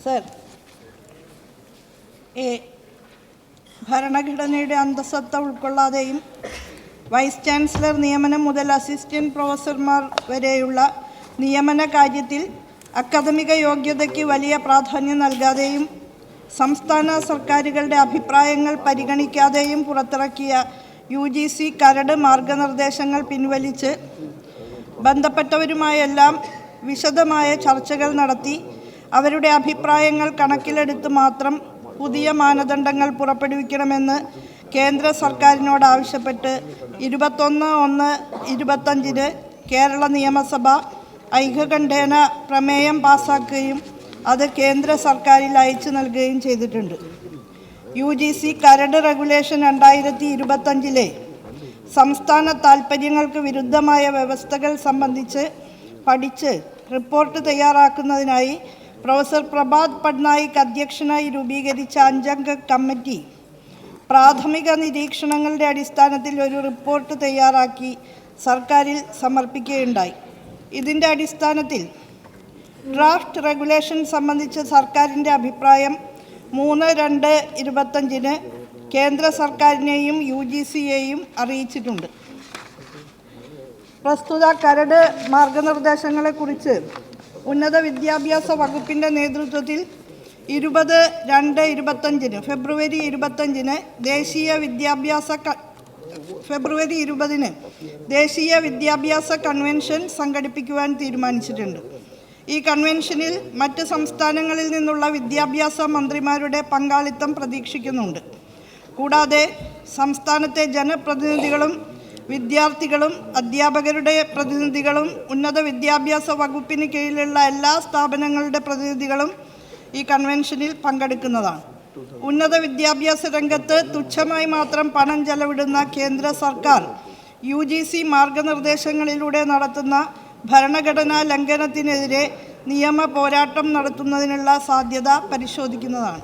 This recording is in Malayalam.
സർ എ ഭരണഘടനയുടെ അന്തസ്സത്ത ഉൾക്കൊള്ളാതെയും വൈസ് ചാൻസലർ നിയമനം മുതൽ അസിസ്റ്റന്റ് പ്രൊഫസർമാർ വരെയുള്ള നിയമന കാര്യത്തിൽ അക്കാദമിക യോഗ്യതയ്ക്ക് വലിയ പ്രാധാന്യം നൽകാതെയും സംസ്ഥാന സർക്കാരുകളുടെ അഭിപ്രായങ്ങൾ പരിഗണിക്കാതെയും പുറത്തിറക്കിയ യു ജി സി കരട് മാർഗനിർദ്ദേശങ്ങൾ പിൻവലിച്ച് ബന്ധപ്പെട്ടവരുമായെല്ലാം വിശദമായ ചർച്ചകൾ നടത്തി അവരുടെ അഭിപ്രായങ്ങൾ കണക്കിലെടുത്ത് മാത്രം പുതിയ മാനദണ്ഡങ്ങൾ പുറപ്പെടുവിക്കണമെന്ന് കേന്ദ്ര സർക്കാരിനോട് ആവശ്യപ്പെട്ട് ഇരുപത്തൊന്ന് ഒന്ന് ഇരുപത്തഞ്ചിന് കേരള നിയമസഭ ഐക്യകണ്ഠേന പ്രമേയം പാസാക്കുകയും അത് കേന്ദ്ര സർക്കാരിൽ അയച്ചു നൽകുകയും ചെയ്തിട്ടുണ്ട്. യു ജി സി കരട് റെഗുലേഷൻ രണ്ടായിരത്തി ഇരുപത്തഞ്ചിലെ സംസ്ഥാന താൽപ്പര്യങ്ങൾക്ക് വിരുദ്ധമായ വ്യവസ്ഥകൾ സംബന്ധിച്ച് പഠിച്ച് റിപ്പോർട്ട് തയ്യാറാക്കുന്നതിനായി പ്രൊഫസർ പ്രഭാത് പട്നായിക് അധ്യക്ഷനായി രൂപീകരിച്ച അഞ്ചംഗ കമ്മിറ്റി പ്രാഥമിക നിരീക്ഷണങ്ങളുടെ അടിസ്ഥാനത്തിൽ ഒരു റിപ്പോർട്ട് തയ്യാറാക്കി സർക്കാരിൽ സമർപ്പിക്കുകയുണ്ടായി. ഇതിന്റെ അടിസ്ഥാനത്തിൽ ഡ്രാഫ്റ്റ് റെഗുലേഷൻ സംബന്ധിച്ച് സർക്കാരിന്റെ അഭിപ്രായം മൂന്ന് രണ്ട് ഇരുപത്തഞ്ചിന് കേന്ദ്ര സർക്കാരിനെയും യു ജി സിയെയും അറിയിച്ചിട്ടുണ്ട്. പ്രസ്തുത കരട് മാർഗനിർദ്ദേശങ്ങളെക്കുറിച്ച് ഉന്നത വിദ്യാഭ്യാസ വകുപ്പിന്റെ നേതൃത്വത്തിൽ ഇരുപത് രണ്ട് ഇരുപത്തഞ്ചിന് ഫെബ്രുവരി ഇരുപത്തഞ്ചിന് ദേശീയ വിദ്യാഭ്യാസ ഫെബ്രുവരി ഇരുപതിന് ദേശീയ വിദ്യാഭ്യാസ കൺവെൻഷൻ സംഘടിപ്പിക്കുവാൻ തീരുമാനിച്ചിട്ടുണ്ട്. ഈ കൺവെൻഷനിൽ മറ്റ് സംസ്ഥാനങ്ങളിൽ നിന്നുള്ള വിദ്യാഭ്യാസ മന്ത്രിമാരുടെ പങ്കാളിത്തം പ്രതീക്ഷിക്കുന്നുണ്ട്. കൂടാതെ സംസ്ഥാനത്തെ ജനപ്രതിനിധികളും വിദ്യാർത്ഥികളും അധ്യാപകരുടെ പ്രതിനിധികളും ഉന്നത വിദ്യാഭ്യാസ വകുപ്പിന് കീഴിലുള്ള എല്ലാ സ്ഥാപനങ്ങളുടെ പ്രതിനിധികളും ഈ കൺവെൻഷനിൽ പങ്കെടുക്കുന്നതാണ്. ഉന്നത വിദ്യാഭ്യാസ രംഗത്ത് തുച്ഛമായി മാത്രം പണം ചെലവിടുന്ന കേന്ദ്ര സർക്കാർ യു ജി സി മാർഗനിർദ്ദേശങ്ങളിലൂടെ നടത്തുന്ന ഭരണഘടനാ ലംഘനത്തിനെതിരെ നിയമ പോരാട്ടം നടത്തുന്നതിനുള്ള സാധ്യത പരിശോധിക്കുന്നതാണ്.